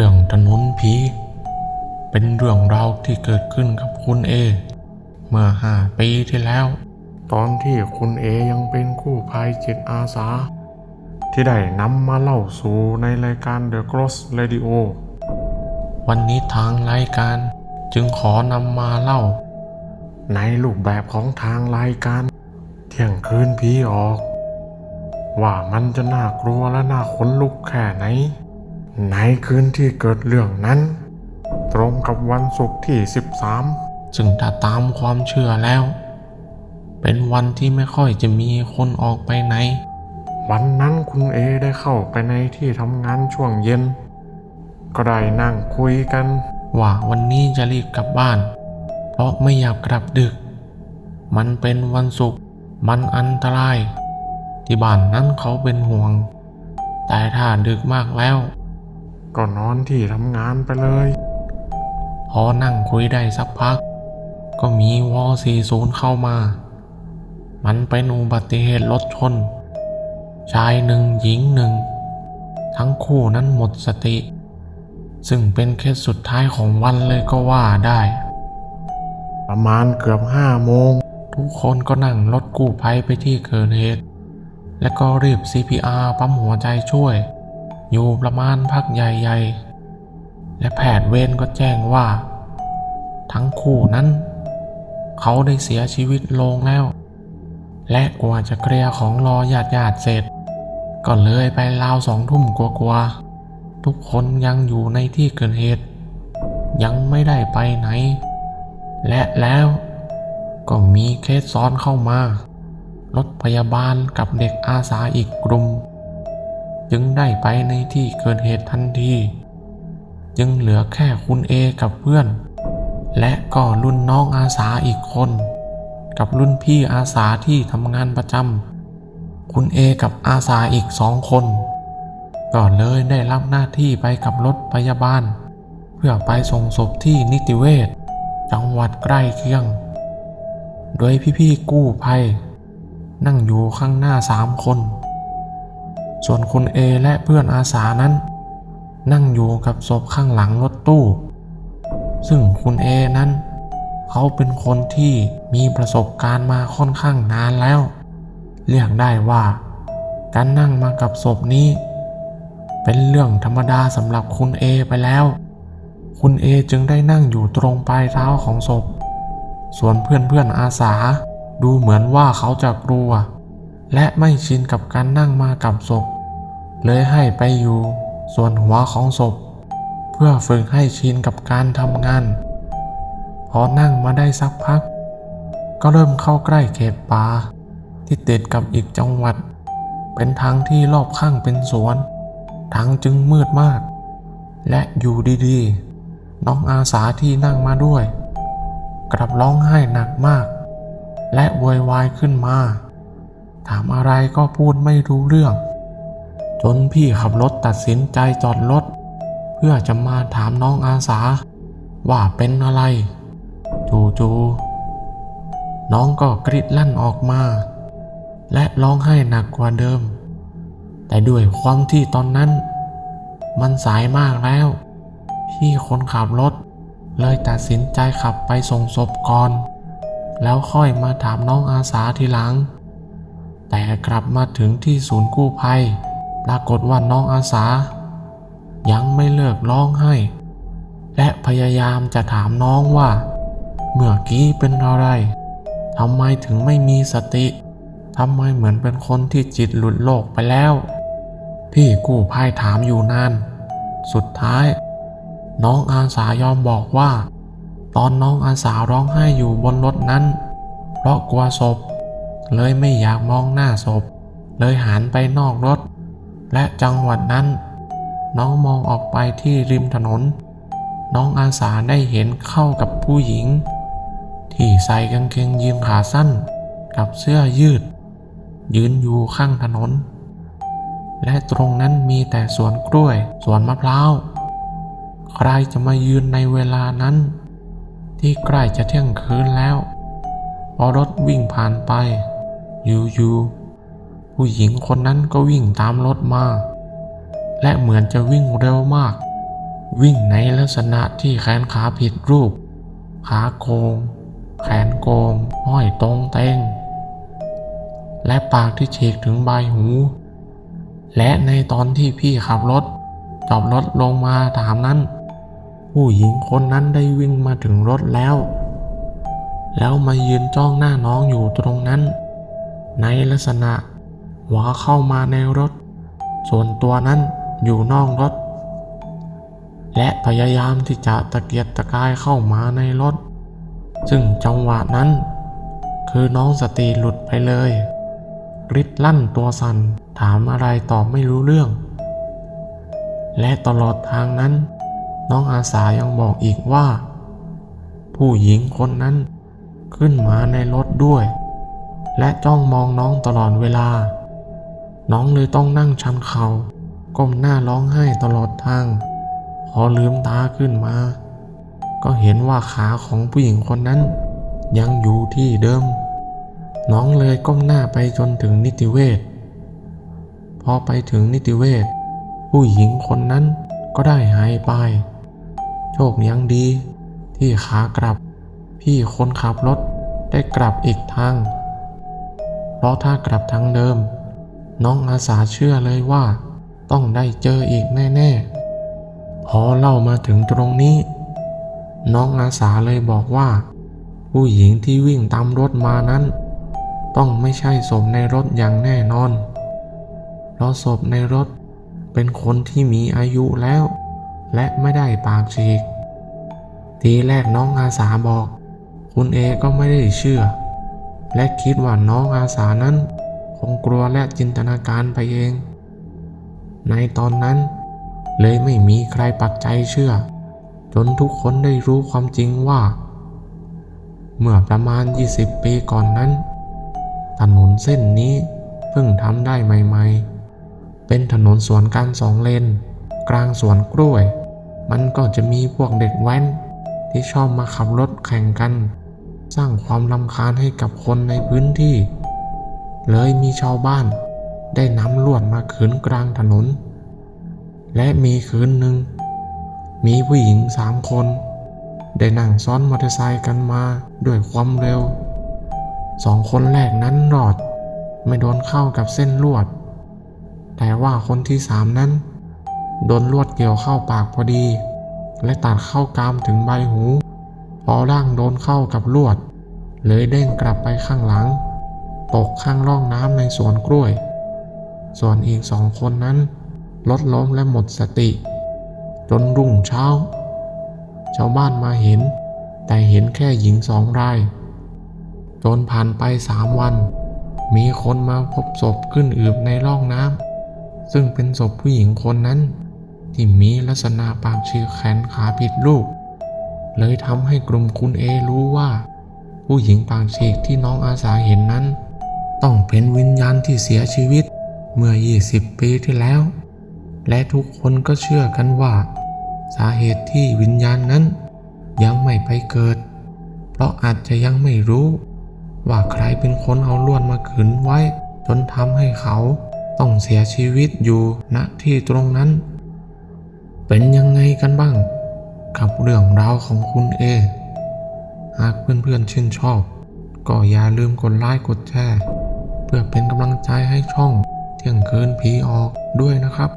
เรื่องถนนผี เป็นเรื่องราวที่เกิดขึ้นกับคุณเอ เมื่อห้าปีที่แล้ว ตอนที่คุณเอยังเป็นกู้ภัยจิตอาสา ที่ได้นำมาเล่าสู่ในรายการ The Cross Radio วันนี้ทางรายการจึงขอนำมาเล่า ในรูปแบบของทางรายการ เที่ยงคืนผีออก ว่ามันจะน่ากลัวและน่าขนลุกแค่ไหน ในคืนที่เกิดเรื่องนั้น ตรงกับวันศุกร์ที่ 13 ซึ่งถ้าตามความเชื่อแล้ว เป็นวันที่ไม่ค่อยจะมีคนออกไปไหน วันนั้นคุณเอได้เข้าไปในที่ทำงานช่วงเย็น ก็ได้นั่งคุยกัน ว่าวันนี้จะรีบกลับบ้าน เพราะไม่อยากกลับดึก มันเป็นวันศุกร์มันอันตราย ที่บ้านนั้นเขาเป็นห่วง แต่ถ้าดึกมากแล้ว ก็นอนที่ทำงานไปเลย พอนั่งคุยได้สักพัก ก็มีวอ40เข้ามา มันเป็นอุบัติเหตุรถชน ชายหนึ่งหญิงหนึ่ง ทั้งคู่นั้นหมดสติ ซึ่งเป็นเคสสุดท้ายของวันเลยก็ว่าได้ ประมาณเกือบห้าโมง ทุกคนก็นั่งรถกู้ภัยไปที่เกิดเหตุ และก็รีบ CPR ปั๊มหัวใจช่วย อยู่ประมาณพักใหญ่ๆ และแพทย์เวรก็แจ้งว่า ทั้งคู่นั้น เขาได้เสียชีวิตลงแล้ว และกว่าจะเคลียร์ของรอญาติญาติเสร็จ ก็เลยไปราวสองทุ่มกว่าๆทุกคนยังอยู่ในที่เกิดเหตุ ยังไม่ได้ไปไหน และแล้วก็มีเคสซ้อนเข้ามารถพยาบาลกับเด็กอาสาอีกกลุ่ม จึงได้ไปในที่เกิดเหตุทันที จึงเหลือแค่คุณเอกับเพื่อน และก็รุ่นน้องอาสาอีกคน กับรุ่นพี่อาสาที่ทำงานประจำคุณเอกับอาสาอีกสองคนก็เลยได้รับหน้าที่ไปกับรถพยาบาล เพื่อไปส่งศพที่นิติเวชจังหวัดใกล้เคียง โดยพี่ๆกู้ภัย นั่งอยู่ข้างหน้าสามคน ส่วนคุณเอและเพื่อนอาสานั้น นั่งอยู่กับศพข้างหลังรถตู้ ซึ่งคุณเอนั้น เขาเป็นคนที่มีประสบการณ์มาค่อนข้างนานแล้ว เรียกได้ว่า การนั่งมากับศพนี้ เป็นเรื่องธรรมดาสำหรับคุณเอไปแล้ว คุณเอจึงได้นั่งอยู่ตรงปลายเท้าของศพ ส่วนเพื่อนๆอาสาดูเหมือนว่าเขาจะกลัว และไม่ชินกับการนั่งมากับศพ เลยให้ไปอยู่ส่วนหัวของศพ เพื่อฝึกให้ชินกับการทำงาน พอนั่งมาได้สักพัก ก็เริ่มเข้าใกล้เขตป่าที่ติดกับอีกจังหวัด เป็นทางที่รอบข้างเป็นสวน ทางจึงมืดมาก และอยู่ดีๆ น้องอาสาที่นั่งมาด้วย กลับร้องไห้หนักมาก และโวยวายขึ้นมา ถามอะไรก็พูดไม่รู้เรื่อง จนพี่ขับรถตัดสินใจจอดรถ เพื่อจะมาถามน้องอาสา ว่าเป็นอะไร จู่ๆน้องก็กรีดลั่นออกมา และร้องไห้หนักกว่าเดิม แต่ด้วยความที่ตอนนั้น มันสายมากแล้ว พี่คนขับรถ เลยตัดสินใจขับไปส่งศพก่อน แล้วค่อยมาถามน้องอาสาทีหลัง แต่กลับมาถึงที่ศูนย์กู้ภัย ปรากฏว่าน้องอาสา ยังไม่เลิกร้องไห้ และพยายามจะถามน้องว่า เมื่อกี้เป็นอะไรทำไมถึงไม่มีสติทำไมเหมือนเป็นคนที่จิตหลุดโลกไปแล้ว พี่กู้ภัยถามอยู่นานสุดท้าย น้องอาสายอมบอกว่า ตอนน้องอาสาร้องไห้อยู่บนรถนั้น เพราะกลัวศพ เลยไม่อยากมองหน้าศพ เลยหันไปนอกรถ และจังหวัดนั้น น้องมองออกไปที่ริมถนน น้องอาสาได้เห็นเข้ากับผู้หญิง ที่ใส่กางเกงยีนขาสั้น กับเสื้อยืด ยืนอยู่ข้างถนน และตรงนั้นมีแต่สวนกล้วยสวนมะพร้าว ใครจะมายืนในเวลานั้น ที่ใกล้จะเที่ยงคืนแล้วพอรถวิ่งผ่านไป อยู่ๆผู้หญิงคนนั้นก็วิ่งตามรถมา และเหมือนจะวิ่งเร็วมาก วิ่งในลักษณะที่แขนขาผิดรูป ขาโกง แขนโกง ห้อยตรงเตงและปากที่เฉกถึงใบหู และในตอนที่พี่ขับรถจอบรถลงมาถามนั้น ผู้หญิงคนนั้นได้วิ่งมาถึงรถแล้ว แล้วมายืนจ้องหน้าน้องอยู่ตรงนั้น ในลักษณะหัวเข้ามาในรถ ส่วนตัวนั้นอยู่นอกรถ และพยายามที่จะตะเกียกตะกายเข้ามาในรถ ซึ่งจังหวะนั้น คือน้องสติหลุดไปเลยริดลั่นตัวสัน่นถามอะไรตอบไม่รู้เรื่อง และตลอดทางนั้น น้องอาสายังบอกอีกว่า ผู้หญิงคนนั้นขึ้นมาในรถด้วย และจ้องมองน้องตลอดเวลา น้องเลยต้องนั่งชันเขา่าก้มหน้าร้องไห้ตลอดทาง พอลืมตาขึ้นมา ก็เห็นว่าขาของผู้หญิงคนนั้น ยังอยู่ที่เดิม น้องเลยก้มหน้าไปจนถึงนิติเวศพอไปถึงนิติเวศผู้หญิงคนนั้นก็ได้หายไป โชคยังดี ที่ขากลับ พี่คนขับรถได้กลับอีกทาง เพราะถ้ากลับทางเดิม น้องอาสาเชื่อเลยว่า ต้องได้เจออีกแน่ๆ พอเล่ามาถึงตรงนี้ น้องอาสาเลยบอกว่า ผู้หญิงที่วิ่งตามรถมานั้น ต้องไม่ใช่ศพในรถอย่างแน่นอน เพราะศพในรถเป็นคนที่มีอายุแล้ว และไม่ได้ปากฉีกทีแรกน้องอาสาบอก คุณเอก็ไม่ได้เชื่อ และคิดว่าน้องอาสานั้น คงกลัวและจินตนาการไปเอง ในตอนนั้น เลยไม่มีใครปักใจเชื่อ จนทุกคนได้รู้ความจริงว่า เมื่อประมาณ 20 ปีก่อนนั้น ถนนเส้นนี้เพิ่งทำได้ใหม่ๆ เป็นถนนสวนกันสองเลน กลางสวนกล้วย มันก็จะมีพวกเด็กแว้นที่ชอบมาขับรถแข่งกัน สร้างความรำคาญให้กับคนในพื้นที่ เลยมีชาวบ้านได้นำลวดมาขึงกลางถนน และมีคืนหนึ่ง มีผู้หญิงสามคน ได้นั่งซ้อนมอเตอร์ไซค์กันมาด้วยความเร็ว สองคนแรกนั้นรอด ไม่โดนเข้ากับเส้นลวด แต่ว่าคนที่สามนั้น โดนลวดเกี่ยวเข้าปากพอดี และตัดเข้ากามถึงใบหู อร่างโดนเข้ากับลวด เลยเด้งกลับไปข้างหลัง ตกข้างร่องน้ำในสวนกล้วย ส่วนอีกสองคนนั้นรถล้มและหมดสติ จนรุ่งเช้า ชาวบ้านมาเห็น แต่เห็นแค่หญิงสองราย จนผ่านไปสามวัน มีคนมาพบศพขึ้นอืบในร่องน้ำซึ่งเป็นศพผู้หญิงคนนั้น ที่มีลักษณะปากฉีกแขนขาผิดรูป เลยทำให้กลุ่มคุณเอรู้ว่า ผู้หญิงปากฉีกที่น้องอาสาเห็นนั้น ต้องเป็นวิญญาณที่เสียชีวิตเมื่อ 20 ปีที่แล้ว และทุกคนก็เชื่อกันว่า สาเหตุที่วิญญาณนั้น ยังไม่ไปเกิด เพราะอาจจะยังไม่รู้ ว่าใครเป็นคนเอาลวดมาขึงไว้ จนทำให้เขาต้องเสียชีวิตอยู่ณที่ตรงนั้น เป็นยังไงกันบ้าง กับเรื่องราวของคุณเอ หากเพื่อนๆชื่นชอบ ก็อย่าลืมกดไลค์กดแชร์ เพื่อเป็นกำลังใจให้ช่องเที่ยงคืนผีออกด้วยนะครับ